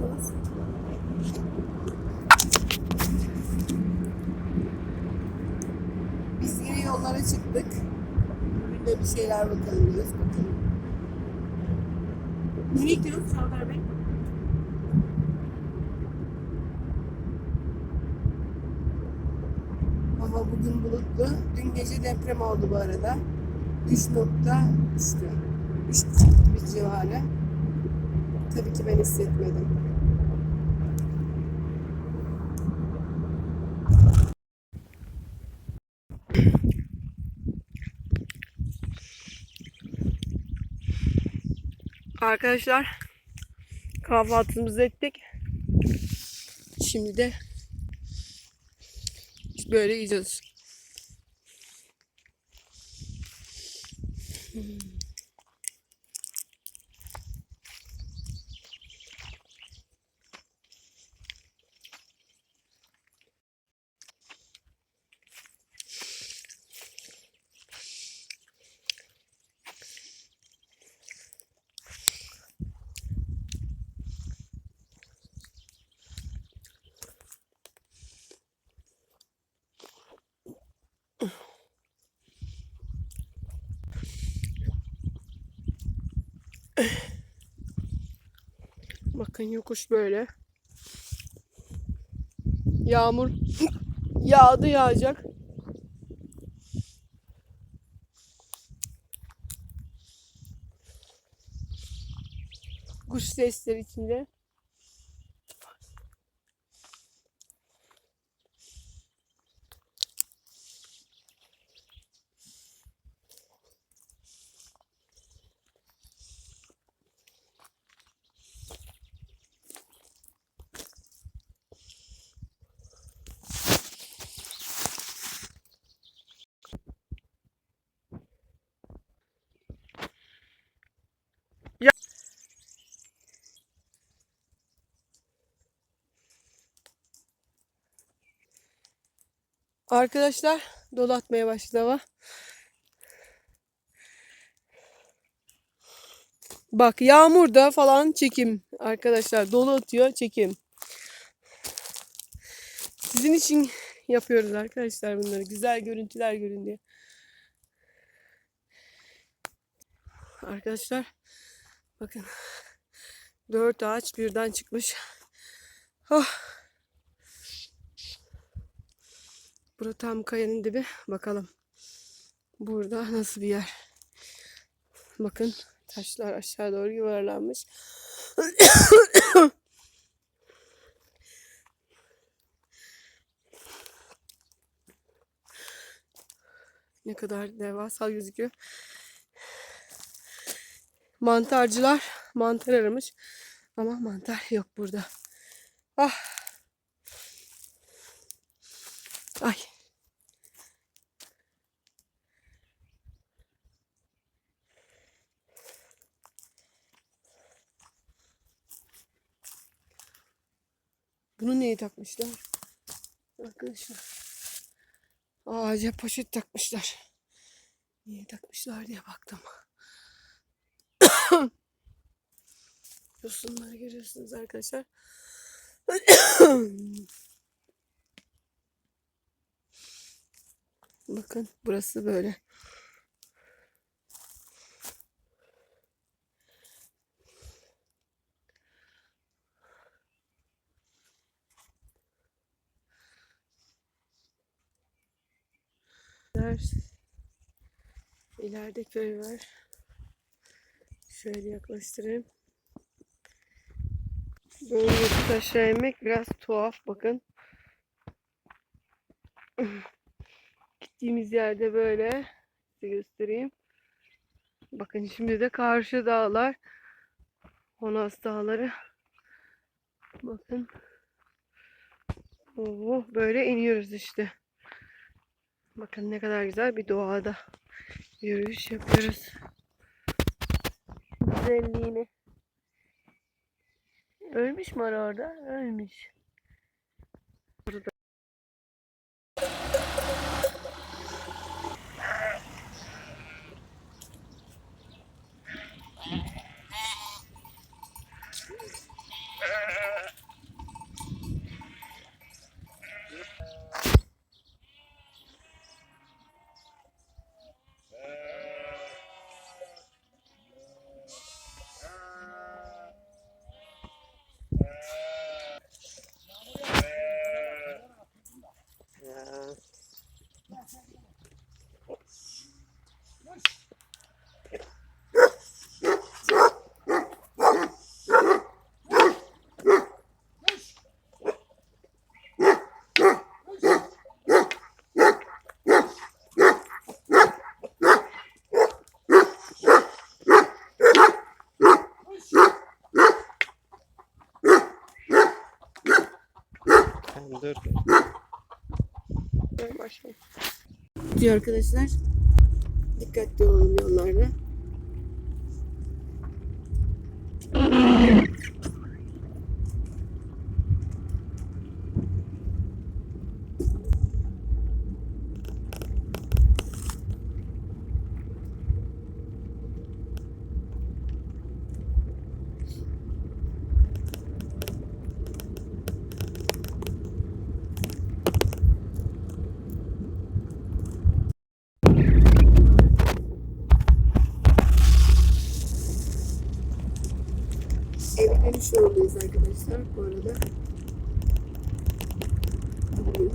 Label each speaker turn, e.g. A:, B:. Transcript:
A: görüyorsunuz. Biz yine yollara çıktık. Bugün de bir şeyler bakalım diyoruz. Bakalım. Nereye gidiyoruz Çağlar Bey? Hava bugün bulutlu. Dün gece deprem oldu bu arada. 3.3'tü. 3.5 bir civarı. Tabii ki ben hissetmedim. Arkadaşlar kahvaltımızı ettik. Şimdi de böyle gidiyoruz. Bakın yokuş böyle. Yağmur yağdı yağacak. Kuş sesleri içinde. Arkadaşlar dolatmaya başladı hava. Bak yağmurda falan çekim. Arkadaşlar dolu atıyor çekim. Sizin için yapıyoruz arkadaşlar bunları. Güzel görüntüler görün diye. Arkadaşlar bakın dört ağaç birden çıkmış. Oh. Bura tam kayanın dibi. Bakalım. Burada nasıl bir yer. Bakın taşlar aşağı doğru yuvarlanmış. ne kadar devasa gözüküyor. Mantarcılar mantar aramış. Ama mantar yok burada. Ah. Ay. Bunu neye takmışlar? Arkadaşlar. Ağaca poşet takmışlar. Niye takmışlar diye baktım. Yosunları görüyorsunuz arkadaşlar. Bakın burası böyle. İleride köy var. Şöyle yaklaştırayım. Böyle aşağı inmek biraz tuhaf bakın. Gittiğimiz yerde böyle size göstereyim. Bakın şimdi de karşı dağlar. Honas dağları. Bakın. Oo, böyle iniyoruz işte. Bakın ne kadar güzel bir doğada yürüyüş yapıyoruz. Güzelliğini. Ölmüş mü orada? Ölmüş.
B: Dur.
A: Başlayalım. Diyor arkadaşlar. Dikkatli olalım yollarda. Eve dönüş yolundayız arkadaşlar bu arada. Bugün.